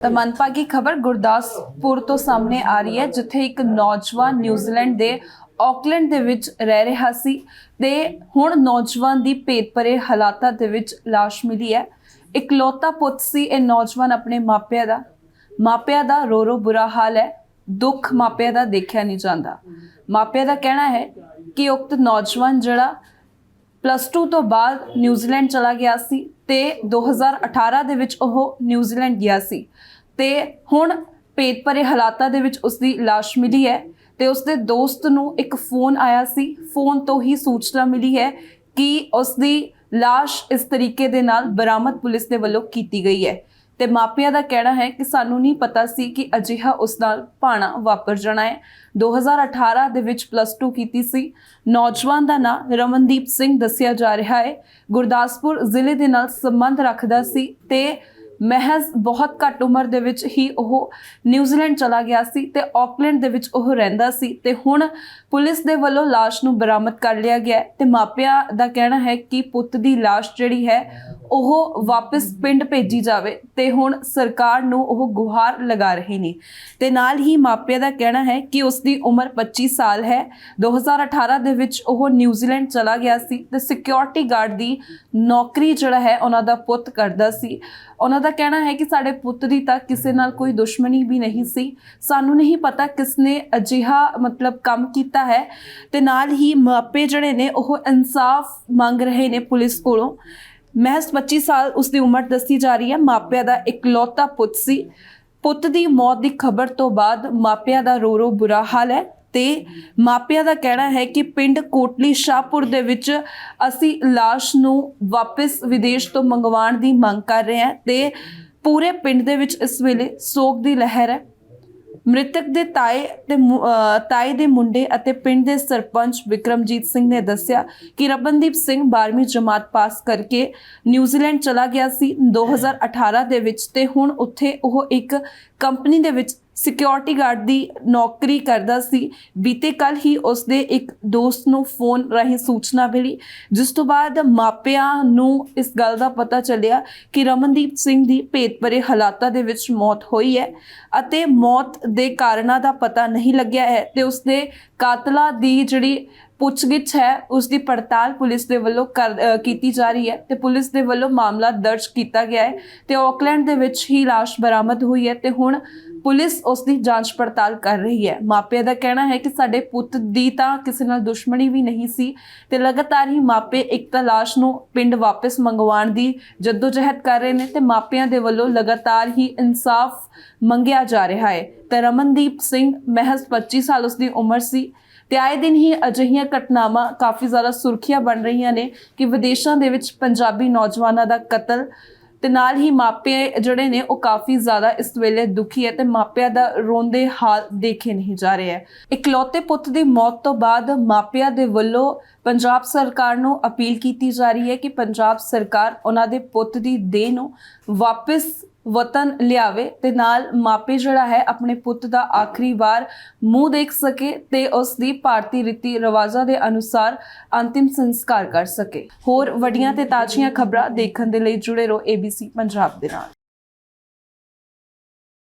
ਤਾਂ ਮੰਦਭਾਗੀ ਖਬਰ ਗੁਰਦਾਸਪੁਰ ਤੋਂ ਸਾਹਮਣੇ ਆ ਰਹੀ ਹੈ, ਜਿੱਥੇ ਇੱਕ ਨੌਜਵਾਨ ਨਿਊਜ਼ੀਲੈਂਡ ਦੇ ਆਕਲੈਂਡ ਦੇ ਵਿੱਚ ਰਹਿ ਰਿਹਾ ਸੀ ਤੇ ਹੁਣ ਨੌਜਵਾਨ ਦੀ ਭੇਤ ਭਰੇ ਹਾਲਾਤਾਂ ਦੇ ਵਿੱਚ ਲਾਸ਼ ਮਿਲੀ ਹੈ। ਇਕਲੌਤਾ ਪੁੱਤ ਸੀ ਇਹ ਨੌਜਵਾਨ ਆਪਣੇ ਮਾਪਿਆਂ ਦਾ। ਮਾਪਿਆਂ ਦਾ ਰੋ ਰੋ ਬੁਰਾ ਹਾਲ ਹੈ, ਦੁੱਖ ਮਾਪਿਆਂ ਦਾ ਦੇਖਿਆ ਨਹੀਂ ਜਾਂਦਾ। ਮਾਪਿਆਂ ਦਾ ਕਹਿਣਾ ਹੈ ਕਿ ਉਕਤ ਨੌਜਵਾਨ ਜਿਹੜਾ ਪਲੱਸ 2 ਤੋਂ ਬਾਅਦ ਨਿਊਜ਼ੀਲੈਂਡ ਚਲਾ ਗਿਆ ਸੀ ਤੇ 2018 ਦੇ ਵਿੱਚ ਉਹ ਨਿਊਜ਼ੀਲੈਂਡ ਗਿਆ ਸੀ। ਤੇ ਹੁਣ ਭੇਤ ਭਰੇ ਹਾਲਾਤਾਂ ਦੇ ਵਿੱਚ ਉਸ ਦੀ ਲਾਸ਼ ਮਿਲੀ ਹੈ ਤੇ ਉਸ ਦੇ ਦੋਸਤ ਨੂੰ ਇੱਕ ਫੋਨ ਆਇਆ ਸੀ। ਫੋਨ ਤੋਂ ਹੀ ਸੂਚਨਾ ਮਿਲੀ ਹੈ ਕਿ ਉਸ ਦੀ ਲਾਸ਼ ਇਸ ਤਰੀਕੇ ਦੇ ਨਾਲ ਬਰਾਮਦ ਪੁਲਿਸ ਦੇ ਵੱਲੋਂ ਕੀਤੀ ਗਈ ਹੈ। ਤੇ ਮਾਪਿਆਂ ਦਾ ਕਹਿਣਾ ਹੈ ਕਿ ਸਾਨੂੰ ਨਹੀਂ ਪਤਾ ਸੀ ਕਿ ਅਜਿਹਾ ਉਸ ਨਾਲ ਭਾਣਾ ਵਾਪਰ ਜਾਣਾ ਹੈ। 2018 ਦੇ ਵਿੱਚ ਪਲੱਸ 2 ਕੀਤੀ ਸੀ। ਨੌਜਵਾਨ ਦਾ ਨਾਮ ਰਮਨਦੀਪ ਸਿੰਘ ਦੱਸਿਆ ਜਾ ਰਿਹਾ ਹੈ। ਗੁਰਦਾਸਪੁਰ ਜ਼ਿਲ੍ਹੇ ਦੇ ਨਾਲ ਸੰਬੰਧ ਰੱਖਦਾ ਸੀ ਤੇ ਮਹਿਜ਼ ਬਹੁਤ ਘੱਟ ਉਮਰ ਦੇ ਵਿੱਚ ਹੀ ਉਹ ਨਿਊਜ਼ੀਲੈਂਡ ਚਲਾ ਗਿਆ ਸੀ ਤੇ ਆਕਲੈਂਡ ਦੇ ਵਿੱਚ ਉਹ ਰਹਿੰਦਾ ਸੀ ਤੇ ਹੁਣ ਪੁਲਿਸ ਦੇ ਵੱਲੋਂ ਲਾਸ਼ ਨੂੰ ਬਰਾਮਦ ਕਰ ਲਿਆ ਗਿਆ ਹੈ। ਤੇ ਮਾਪਿਆਂ ਦਾ ਕਹਿਣਾ ਹੈ ਕਿ ਪੁੱਤ ਦੀ ਲਾਸ਼ ਜਿਹੜੀ ਹੈ ਉਹ ਵਾਪਸ ਪਿੰਡ ਭੇਜੀ ਜਾਵੇ ਤੇ ਹੁਣ ਸਰਕਾਰ ਨੂੰ ਉਹ ਗੁਹਾਰ ਲਗਾ ਰਹੇ ਨੇ। ਤੇ ਨਾਲ ਹੀ ਮਾਪਿਆਂ ਦਾ ਕਹਿਣਾ ਹੈ ਕਿ ਉਸ ਦੀ ਉਮਰ 25 ਸਾਲ ਹੈ। 2018 ਦੇ ਵਿੱਚ ਉਹ ਨਿਊਜ਼ੀਲੈਂਡ ਚਲਾ ਗਿਆ ਸੀ ਤੇ ਸਿਕਿਉਰਿਟੀ ਗਾਰਡ ਦੀ ਨੌਕਰੀ ਜਿਹੜਾ ਹੈ ਉਹਨਾਂ ਦਾ ਪੁੱਤ ਕਰਦਾ ਸੀ। ਉਹਨਾਂ ਦਾ ਕਹਿਣਾ ਹੈ ਕਿ ਸਾਡੇ ਪੁੱਤ ਦੀ ਤਾਂ ਕਿਸੇ ਨਾਲ ਕੋਈ ਦੁਸ਼ਮਣੀ ਵੀ ਨਹੀਂ ਸੀ। ਸਾਨੂੰ ਨਹੀਂ ਪਤਾ ਕਿਸਨੇ ਅਜਿਹਾ ਮਤਲਬ ਕੰਮ ਕੀਤਾ ਹੈ। ਤੇ ਨਾਲ ਹੀ ਮਾਪੇ ਜਿਹੜੇ ਨੇ ਉਹ ਇਨਸਾਫ ਮੰਗ ਰਹੇ ਨੇ ਪੁਲਿਸ ਕੋਲੋਂ। ਮਹਿਜ਼ 25 ਸਾਲ ਉਸ ਦੀ ਉਮਰ ਦੱਸੀ ਜਾ ਰਹੀ ਹੈ। ਮਾਪਿਆਂ ਦਾ ਇਕਲੌਤਾ ਪੁੱਤ ਸੀ। ਪੁੱਤ ਦੀ ਮੌਤ ਦੀ ਖਬਰ ਤੋਂ ਬਾਅਦ ਮਾਪਿਆਂ ਦਾ ਰੋ ਰੋ ਬੁਰਾ ਹਾਲ ਹੈ ਤੇ ਮਾਪਿਆਂ ਦਾ ਕਹਿਣਾ ਹੈ ਕਿ ਪਿੰਡ ਕੋਟਲੀ ਸ਼ਾਹਪੁਰ ਦੇ ਵਿੱਚ ਅਸੀਂ ਲਾਸ਼ ਨੂੰ ਵਾਪਸ ਵਿਦੇਸ਼ ਤੋਂ ਮੰਗਵਾਉਣ ਦੀ ਮੰਗ ਕਰ ਰਹੇ ਹਾਂ ਤੇ ਪੂਰੇ ਪਿੰਡ ਦੇ ਵਿੱਚ ਇਸ ਵੇਲੇ ਸੋਗ ਦੀ ਲਹਿਰ ਹੈ। ਮ੍ਰਿਤਕ ਦੇ ਤਾਏ ਤੇ ਤਾਏ ਦੇ ਮੁੰਡੇ ਅਤੇ ਪਿੰਡ ਦੇ ਸਰਪੰਚ ਵਿਕਰਮਜੀਤ ਸਿੰਘ ਨੇ ਦੱਸਿਆ ਕਿ ਰਬਨਦੀਪ ਸਿੰਘ 12ਵੀਂ ਜਮਾਤ ਪਾਸ ਕਰਕੇ ਨਿਊਜ਼ੀਲੈਂਡ ਚਲਾ ਗਿਆ ਸੀ। 2018 ਦੇ ਵਿੱਚ ਤੇ ਹੁਣ ਉੱਥੇ ਉਹ ਇੱਕ ਕੰਪਨੀ ਦੇ ਵਿੱਚ ਸਿਕਿਉਰਿਟੀ ਗਾਰਡ ਦੀ ਨੌਕਰੀ ਕਰਦਾ ਸੀ। ਬੀਤੇ ਕੱਲ ਹੀ ਉਸਦੇ ਇੱਕ ਦੋਸਤ ਨੂੰ ਫੋਨ ਰਾਹੀਂ ਸੂਚਨਾ ਮਿਲੀ। ਜਿਸ ਤੋਂ ਬਾਅਦ ਮਾਪਿਆਂ ਨੂੰ ਇਸ ਗੱਲ ਦਾ ਪਤਾ ਚੱਲਿਆ ਕਿ ਰਮਨਦੀਪ ਸਿੰਘ ਦੀ ਭੇਤਭਰੇ ਹਾਲਾਤਾਂ ਦੇ ਵਿੱਚ ਮੌਤ ਹੋਈ ਹੈ ਅਤੇ ਮੌਤ ਦੇ ਕਾਰਨਾਂ ਦਾ ਪਤਾ ਨਹੀਂ ਲੱਗਿਆ ਹੈ ਤੇ ਉਸਦੇ ਕਾਤਲਾਂ ਦੀ ਜਿਹੜੀ ਪੁੱਛਗਿੱਛ ਹੈ ਉਸ ਦੀ ਪੜਤਾਲ ਪੁਲਿਸ ਦੇ ਵੱਲੋਂ ਕਰ- ਕੀਤੀ ਜਾ ਰਹੀ ਹੈ ਤੇ ਪੁਲਿਸ ਦੇ ਵੱਲੋਂ ਮਾਮਲਾ ਦਰਜ ਕੀਤਾ ਗਿਆ ਹੈ ਤੇ ਆਕਲੈਂਡ ਦੇ ਵਿੱਚ ਹੀ ਲਾਸ਼ ਬਰਾਮਦ ਹੋਈ ਹੈ ਤੇ ਹੁਣ ਪੁਲਿਸ ਉਸ ਦੀ ਜਾਂਚ ਪੜਤਾਲ ਕਰ ਰਹੀ ਹੈ। ਮਾਪਿਆਂ ਦਾ ਕਹਿਣਾ ਹੈ ਕਿ ਸਾਡੇ ਪੁੱਤ ਦੀ ਤਾਂ ਕਿਸੇ ਨਾਲ ਦੁਸ਼ਮਣੀ ਵੀ ਨਹੀਂ ਸੀ ਤੇ ਲਗਾਤਾਰ ਹੀ ਮਾਪੇ ਇੱਕ ਤਾਂ ਲਾਸ਼ ਨੂੰ ਪਿੰਡ ਵਾਪਸ ਮੰਗਵਾਉਣ ਦੀ ਜਦੋਜਹਿਦ ਕਰ ਰਹੇ ਨੇ ਤੇ ਮਾਪਿਆਂ ਦੇ ਵੱਲੋਂ ਲਗਾਤਾਰ ਹੀ ਇਨਸਾਫ ਮੰਗਿਆ ਜਾ ਰਿਹਾ ਹੈ। ਤੇ ਰਮਨਦੀਪ ਸਿੰਘ ਮਹਿਜ਼ 25 ਸਾਲ ਉਸ ਦੀ ਉਮਰ ਸੀ ਤੇ ਆਏ ਦਿਨ ਹੀ ਅਜਿਹੀਆਂ ਘਟਨਾਵਾਂ ਕਾਫੀ ਜ਼ਿਆਦਾ ਸੁਰਖੀਆਂ ਬਣ ਰਹੀਆਂ ਨੇ ਕਿ ਵਿਦੇਸ਼ਾਂ ਦੇ ਵਿੱਚ ਪੰਜਾਬੀ ਨੌਜਵਾਨਾਂ ਦਾ ਕਤਲ ਤੇ ਨਾਲ ਹੀ ਮਾਪੇ ਜਿਹੜੇ ਨੇ ਉਹ ਕਾਫੀ ਜ਼ਿਆਦਾ ਇਸ ਵੇਲੇ ਦੁਖੀ ਹੈ ਤੇ ਮਾਪਿਆਂ ਦਾ ਰੋਂਦੇ ਹਾਲ ਦੇਖੇ ਨਹੀਂ ਜਾ ਰਹੇ ਹੈ। ਇਕਲੌਤੇ ਪੁੱਤ ਦੀ ਮੌਤ ਤੋਂ ਬਾਅਦ ਮਾਪਿਆਂ ਦੇ ਵੱਲੋਂ ਪੰਜਾਬ ਸਰਕਾਰ ਨੂੰ ਅਪੀਲ ਕੀਤੀ ਜਾ ਰਹੀ ਹੈ ਕਿ ਪੰਜਾਬ ਸਰਕਾਰ ਉਹਨਾਂ ਦੇ ਪੁੱਤ ਦੀ ਦੇਹ ਨੂੰ ਵਾਪਸ ਵਤਨ ਲਿਆਵੇ ਤੇ ਨਾਲ ਮਾਪੇ ਜਿਹੜਾ ਹੈ ਆਪਣੇ ਪੁੱਤ ਦਾ ਆਖਰੀ ਵਾਰ ਮੂੰਹ ਦੇਖ ਸਕੇ ਤੇ ਉਸ ਦੀ ਭਾਰਤੀ ਰੀਤੀ ਰਿਵਾਜਾਂ ਦੇ ਅਨੁਸਾਰ ਅੰਤਿਮ ਸੰਸਕਾਰ ਕਰ ਸਕੇ। ਹੋਰ ਵੱਡੀਆਂ ਤੇ ਤਾਜ਼ੀਆਂ ਖਬਰਾਂ ਦੇਖਣ ਦੇ ਲਈ ਜੁੜੇ ਰਹੋ ABC ਪੰਜਾਬ ਦੇ ਨਾਲ।